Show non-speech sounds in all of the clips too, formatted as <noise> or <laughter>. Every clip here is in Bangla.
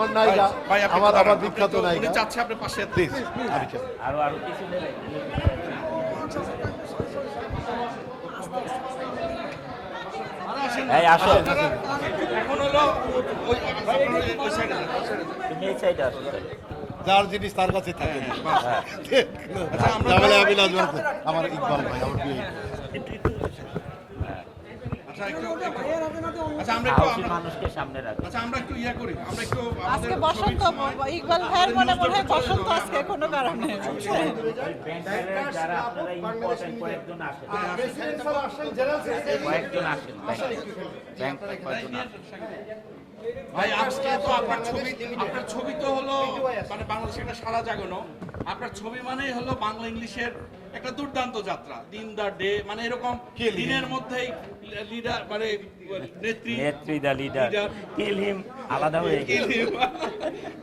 আমার নায়িকা আমার আমার বিখ্যাত নায়িকা। চাচ্ছে আপনার পাশে। প্লিজ আমি চাই। আরও আরও কিছু নেবে এই আসো। এখন হলো ওই সাইডে। তুমি এই সাইডে আসো যার জিনিস তার কাছে থাকে। আচ্ছা, আমি না জড়াতে আমার ইকবাল ভাই আমার প্রিয় ইকবাল। আচ্ছা একটু একটু- আচ্ছা আমরা একটু সাহসী আমরা- মানুষকে সামনে রাখো। আচ্ছা আমরা একটু ইয়া করি আমরা একটু আজকে বসন্ত ইকবাল ভাইয়ের মনে মনে হয় বসন্ত আজকে কোনো কারণে। যারা আপনারা ইম্পর্টেন্ট কয়েকজন আসেন কয়েকজন আসেন ব্যাংক ব্যাংক কয়েকজন আসেন। ভাই আজকে তো আপনার ছবি আপনার ছবি তো হলো মানে বাংলাদেশের একটা সারা জাগানো। আপনার ছবি মানেই হলো বাংলা ইংলিশের একটা দুর্দান্ত যাত্রা। দিন দা ডে মানে এরকম দিনের মধ্যেই লিডার মানে নেত্রী নেত্রী দা লিডার কিল হিম আলাদা হয়ে গেছে।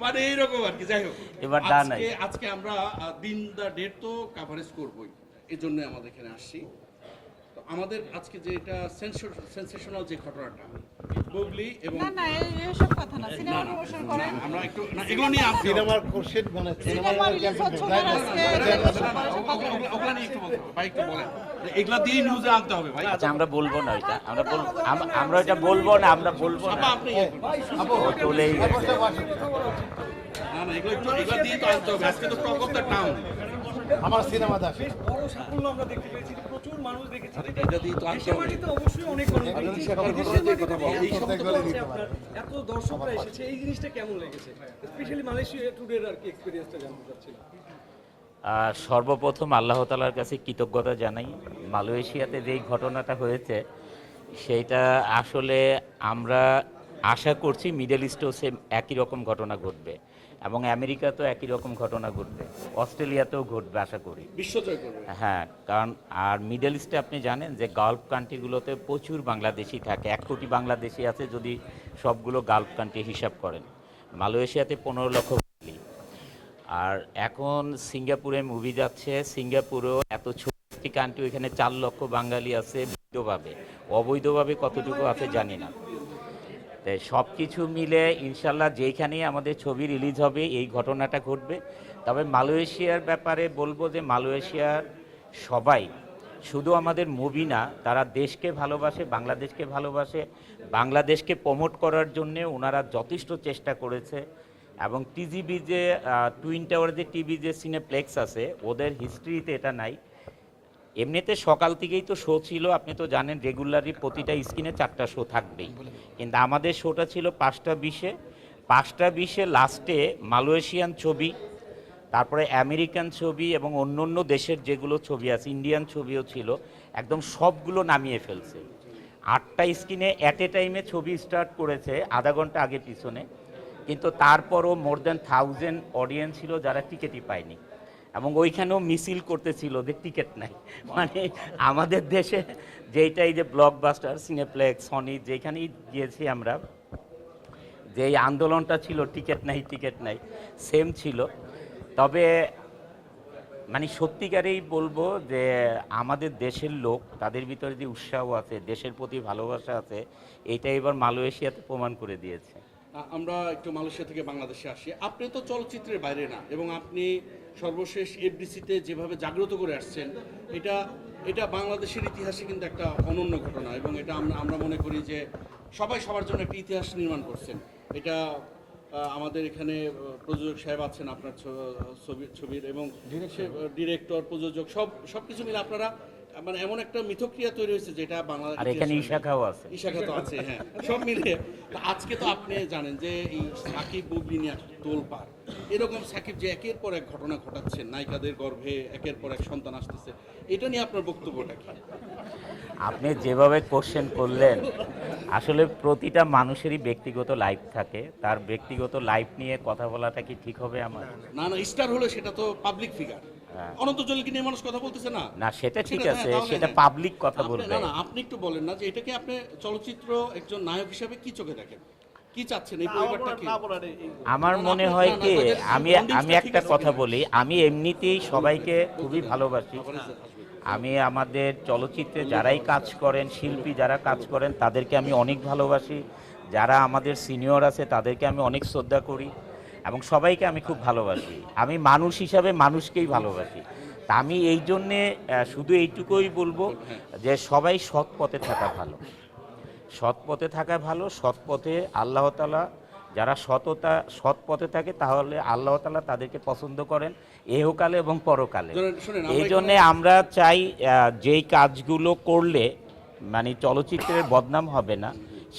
মানে এইরকম আর কি যাই হোক। এবার ডান আজকে আজকে আমরা দিন দা ডে তো কাভারেজ করবই। এই জন্য আমাদের এখানে আসছি। তো আমাদের আজকে যে এটা সেন্সেশনাল যে ঘটনাটা বুবলি এবং না না এইসব কথা না সিনেমা প্রমোশন করেন। আমরা একটু না, এগুলো নিয়ে আসছি সিনেমার কোর্সেট মানে সিনেমা রিলিজ হচ্ছে না আজকে ওগুলা নিয়ে একটু বলতে ভাই একটু বলেন। এগুলা দিয়ে নিউজে আনতে হবে ভাই। আচ্ছা আমরা বলব না এটা আমরা বলব আমরা এটা বলব না আমরা বলব না। আপনি চলেই গেছে। না না এগুলো একটু এগুলা দিয়ে তো আনতে হবে। আজকে তো টক অফ দ্য টাউন আমার সিনেমা দেখে। বড় সাফল্য আমরা দেখতে পেয়েছি প্রচুর মানুষ দেখেছে। যেটা এটা দিয়ে তো আনতে দেশের মাটিতে অবশ্যই অনেক মানুষ দেশের মাটিতে এই শব্দ প্রত্যেক তো দলে আছে আপনার। এত দর্শকরা এসেছে এই জিনিসটা কেমন লেগেছে? স্পেশালি মালয়েশিয়া টুডের আর কি এক্সপিরিয়েন্সটা জানতে চাচ্ছিলাম। সর্বপ্রথম আল্লাহ তালার কাছে কৃতজ্ঞতা জানাই। মালয়েশিয়াতে যেই ঘটনাটা হয়েছে সেইটা আসলে আমরা আশা করছি মিডল ইস্টেও সেম একই রকম ঘটনা ঘটবে এবং আমেরিকাতেও একই রকম ঘটনা ঘটবে অস্ট্রেলিয়াতেও ঘটবে আশা করি। বিশ্বজয় করবে। হ্যাঁ কারণ আর মিডল ইস্টে আপনি জানেন যে গালফ কান্ট্রিগুলোতে প্রচুর বাংলাদেশি থাকে এক কোটি বাংলাদেশি আছে যদি সবগুলো গালফ কান্ট্রি হিসাব করেন। মালয়েশিয়াতে পনেরো লক্ষ। আর এখন সিঙ্গাপুরে মুভি যাচ্ছে সিঙ্গাপুরেও এত ছোট কান্ট্রি এখানে চার লক্ষ বাঙালি আছে বৈধভাবে। অবৈধভাবে কতটুকু আছে জানি না। সব কিছু মিলে ইনশাল্লাহ যেইখানেই আমাদের ছবি রিলিজ হবে, এই ঘটনাটা ঘটবে। তবে মালয়েশিয়ার ব্যাপারে বলব যে মালয়েশিয়ার সবাই শুধু আমাদের মুভি না, তারা দেশকে ভালোবাসে, বাংলাদেশকে ভালোবাসে, বাংলাদেশকে প্রমোট করার জন্যে ওনারা যথেষ্ট চেষ্টা করেছে। এবং টিজিবি যে টুইন টাওয়ার যে টিভি যে সিনেপ্লেক্স আছে, ওদের হিস্ট্রিতে এটা নাই। এমনিতে সকাল থেকেই তো শো ছিল, আপনি তো জানেন রেগুলারই প্রতিটা স্ক্রিনে চারটা শো থাকবেই। কিন্তু আমাদের শোটা ছিল পাঁচটা বিশে। পাঁচটা বিশে লাস্টে মালয়েশিয়ান ছবি, তারপরে আমেরিকান ছবি এবং অন্য অন্য দেশের যেগুলো ছবি আছে ইন্ডিয়ান ছবিও ছিল, একদম সবগুলো নামিয়ে ফেলছে। আটটা স্ক্রিনে অ্যাট এ টাইমে ছবি স্টার্ট করেছে, আধা ঘণ্টা আগে পিছনে। কিন্তু তারপরও মোর দ্যান থাউজেন্ড অডিয়েন্স ছিল যারা টিকিটই পায়নি। এবং ওইখানেও মিছিল করতেছিল যে টিকিট নাই। মানে আমাদের দেশে যেইটাই যে ব্লকবাস্টার সিনেপ্লেক্স সনি যেখানেই গিয়েছি আমরা যে এই আন্দোলনটা ছিল, টিকিট নাই টিকিট নাই সেম ছিল। তবে মানে সত্যিকারেই বলব যে আমাদের দেশের লোক, তাদের ভিতরে যে উৎসাহ আছে, দেশের প্রতি ভালোবাসা আছে, এইটা এবার মালয়েশিয়াতে প্রমাণ করে দিয়েছে। আমরা একটু মালয়েশিয়া থেকে বাংলাদেশে আসি। আপনি তো চলচ্চিত্রের বাইরে না এবং আপনি সর্বশেষ এফডিসিতে যেভাবে জাগ্রত করে আসছেন এটা এটা বাংলাদেশের ইতিহাসে কিন্তু একটা অনন্য ঘটনা এবং এটা আমরা আমরা মনে করি যে সবাই সবার জন্য একটা ইতিহাস নির্মাণ করছেন। এটা আমাদের এখানে প্রযোজক সাহেব আছেন আপনার ছ- ছবি- ছবির এবং ডিরেক্টর প্রযোজক সব সব কিছু মিলে আপনারা মানে এমন একটা মিথক্রিয়া তৈরি হয়েছে যেটা বাংলা আর এখানে ইশাখাও আছে। ইশাখা তো আছে হ্যাঁ। <laughs> সব মিলে তো আজকে তো আপনি জানেন যে এই সাকিব বুবলি নিয়ে এরকম সাকিব যে একের পর এক ঘটনা ঘটাচ্ছেন নায়িকাদের গর্ভে একের পর এক সন্তান আসতেছে এটা নিয়ে আপনার বক্তব্যটা কি? আপনি যেভাবে কোশ্চেন করলেন আসলে প্রতিটা মানুষেরই ব্যক্তিগত লাইফ থাকে। তার ব্যক্তিগত লাইফ নিয়ে কথা বলাটা কি ঠিক হবে আমার? না না স্টার হলে সেটা তো পাবলিক ফিগার। অনন্ত জলিকে নিয়ে মানুষ কথা বলতেছে না? না সেটা ঠিক আছে হ্যাঁ, সেটা হ্যাঁ। পাবলিক কথা আপনি- বলবে। না না আপনি একটু বলেন না যে এটাকে আপনি চলচ্চিত্র একজন নায়ক হিসাবে কি চোখে দেখেন? কি চাচ্ছেন এই পরিবারটা কি আমার মনে হয় কি আমি আমি একটা কথা বলি আমি এমনিতেই সবাইকে খুবই ভালোবাসি। আমি আমাদের চলচ্চিত্রে যারাই কাজ করেন শিল্পী যারা কাজ করেন তাদেরকে আমি অনেক ভালোবাসি। যারা আমাদের সিনিয়র আছে তাদেরকে আমি অনেক শ্রদ্ধা করি। এবং সবাইকে আমি খুব ভালোবাসি। আমি মানুষ হিসাবে মানুষকেই ভালোবাসি। তা আমি এই জন্যে শুধু এইটুকুই বলব যে সবাই সৎ পথে থাকা ভালো। সৎ পথে থাকা ভালো সৎ পথে আল্লাহ তালা যারা সততা সৎ পথে থাকে তাহলে আল্লাহ তালা তাদেরকে পছন্দ করেন এহকালে এবং পরকালে। এই জন্যে আমরা চাই যেই কাজগুলো করলে মানে চলচ্চিত্রের বদনাম হবে না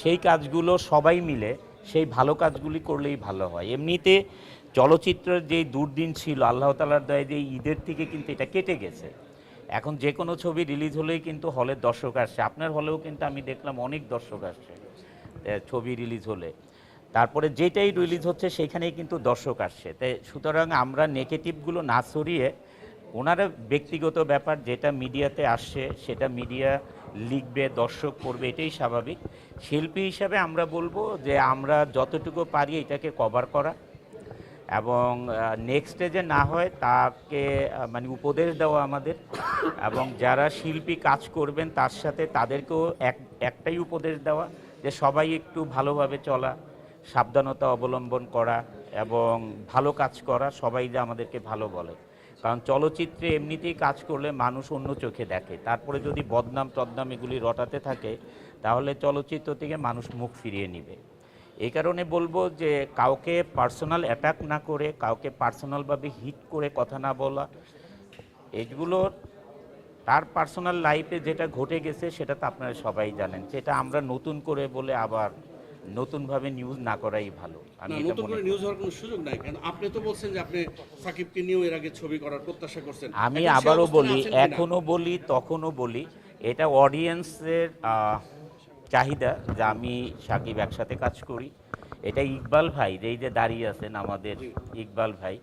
সেই কাজগুলো সবাই মিলে সেই ভালো কাজগুলি করলেই ভালো হয়। এমনিতে চলচ্চিত্রের যেই দুর্দিন ছিল, আল্লাহ তালার দয় যে ঈদের থেকে কিন্তু এটা কেটে গেছে। এখন যে কোনো ছবি রিলিজ হলেই কিন্তু হলের দর্শক আসছে। আপনার হলেও কিন্তু আমি দেখলাম অনেক দর্শক আসছে ছবি রিলিজ হলে। তারপরে যেটাই রিলিজ হচ্ছে সেখানেই কিন্তু দর্শক আসছে। তাই সুতরাং আমরা নেগেটিভগুলো না সরিয়ে ওনারা ব্যক্তিগত ব্যাপার, যেটা মিডিয়াতে আসছে, সেটা মিডিয়া লিখবে, দর্শক করবে এটাই স্বাভাবিক। শিল্পী হিসাবে আমরা বলব যে আমরা যতটুকু পারি এটাকে কভার করা এবং নেক্সট স্টেজে না হয় তাকে মানে উপদেশ দেওয়া আমাদের এবং যারা শিল্পী কাজ করবেন তার সাথে তাদেরকেও এক, একটাই উপদেশ দেওয়া যে সবাই একটু ভালোভাবে চলা, সাবধানতা অবলম্বন করা এবং ভালো কাজ করা, সবাই যে আমাদেরকে ভালো বলে। কারণ চলচ্চিত্রে এমনিতেই কাজ করলে মানুষ অন্য চোখে দেখে। তারপরে যদি বদনাম, টদনাম এগুলি রটাতে থাকে, তাহলে চলচ্চিত্র থেকে মানুষ মুখ ফিরিয়ে নেবে। এই কারণে বলব যে কাউকে পার্সোনাল অ্যাটাক না করে, কাউকে পার্সোনালভাবে হিট করে কথা না বলা এগুলো তার পার্সোনাল লাইফে যেটা ঘটে গেছে সেটা তো আপনারা সবাই জানেন। সেটা আমরা নতুন করে বলে আবার নতুনভাবে নিউজ না করাই ভালো। আমি এটা নতুন করে নিউজ হওয়ার কোনো সুযোগ নাই কারণ আপনি তো বলছেন যে আপনি সাকিবকে নিয়েও এর আগে ছবি করার প্রত্যাশা করছেন। আমি আবারও বলি এখনও বলি তখনও বলি এটা অডিয়েন্সের চাহিদা যে আমি সাকিব একসাথে কাজ করি। এটা ইকবাল ভাই যেই যে দাঁড়িয়ে আছেন আমাদের ইকবাল ভাই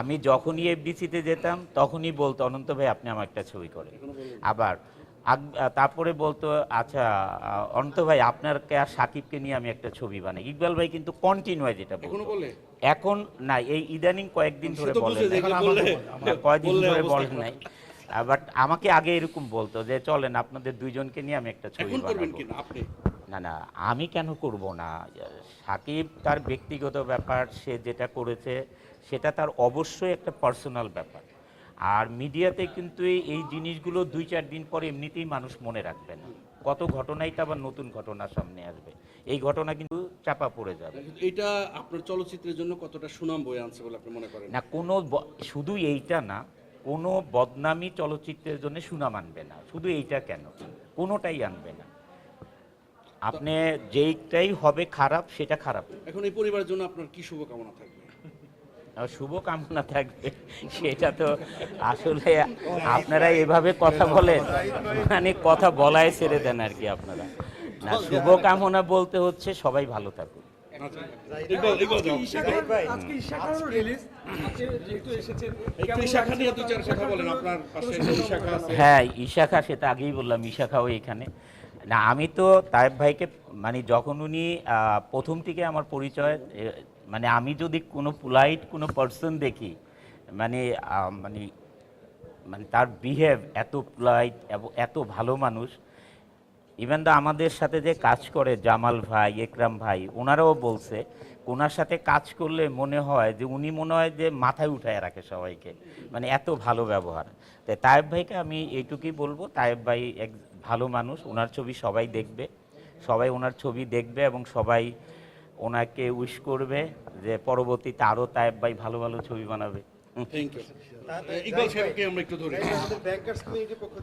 আমি যখনই এফডিসিতে যেতাম তখনই বলতো অনন্ত ভাই আপনি আমার একটা ছবি করেন। আবার তারপরে বলতো আচ্ছা অন্ত ভাই আপনার কে আর সাকিবকে নিয়ে আমি একটা ছবি বানাই। ইকবাল ভাই কিন্তু কন্টিনিউ যেটা এখনও বলতো বলে? এখন না এই ইদানিং কয়েকদিন ধরে বলে বুঝে যে নাই। এগুলো বললে না, কয়দিন বললে ধরে বলেন নাই। বাট আমাকে আগে এরকম বলতো যে চলেন আপনাদের দুইজনকে নিয়ে আমি একটা ছবি বানাবো। না না আমি কেন করব না? সাকিব তার ব্যক্তিগত ব্যাপার সে যেটা করেছে সেটা তার অবশ্যই একটা পার্সোনাল ব্যাপার। আর মিডিয়াতে কিন্তু এই- এই জিনিসগুলো দুই চার দিন পরে এমনিতেই মানুষ মনে রাখবে না। কত ঘটনাই তো আবার নতুন ঘটনা সামনে আসবে। এই ঘটনা কিন্তু চাপা পড়ে যাবে। এটা আপনার চলচ্চিত্রের জন্য কতটা সুনাম বয়ে আনছে বলে আপনি মনে করেন? না কোনো শুধু এইটা না কোনো বদনামি চলচ্চিত্রের জন্য সুনাম আনবে না। শুধু এইটা কেন? কোনোটাই আনবে না। আপনি যেইটাই হবে খারাপ সেটা খারাপ। এখন এই পরিবারের জন্য আপনার কি শুভকামনা থাকবে? শুভ কামনা থাকবে। সেটা তো আসলে আপনারা এভাবে কথা বলেন মানে কথা বলায় ছেড়ে দেন আর কি আপনারা। না শুভ কামনা বলতে হচ্ছে সবাই ভালো থাকুক হ্যাঁ ইশাখা সেটা আগেই বললাম ইশাখাও এখানে। না আমি তো তায়েব ভাইকে মানে যখন উনি প্রথম থেকে আমার পরিচয় মানে আমি যদি কোনো পোলাইট কোনো পার্সন দেখি মানে মানে মানে তার বিহেভ এত পোলাইট এত ভালো মানুষ ইভেন দা আমাদের সাথে যে কাজ করে জামাল ভাই, একরাম ভাই, ওনারাও বলছে, ওনার সাথে কাজ করলে মনে হয় যে উনি মনে হয় যে মাথায় উঠায় রাখে সবাইকে মানে এত ভালো ব্যবহার। তাই তায়েব ভাইকে আমি এইটুকুই বলব, তায়েব ভাই এক ভালো মানুষ, ওনার ছবি সবাই দেখবে, সবাই ওনার ছবি দেখবে এবং সবাই ওনাকে উইশ করবে যে পরবর্তীতে আরও তায়েব ভাই ভালো ভালো ছবি বানাবে। থ্যাংক ইউ ইকবাল সাহেবকে আমরা একটু ধরি।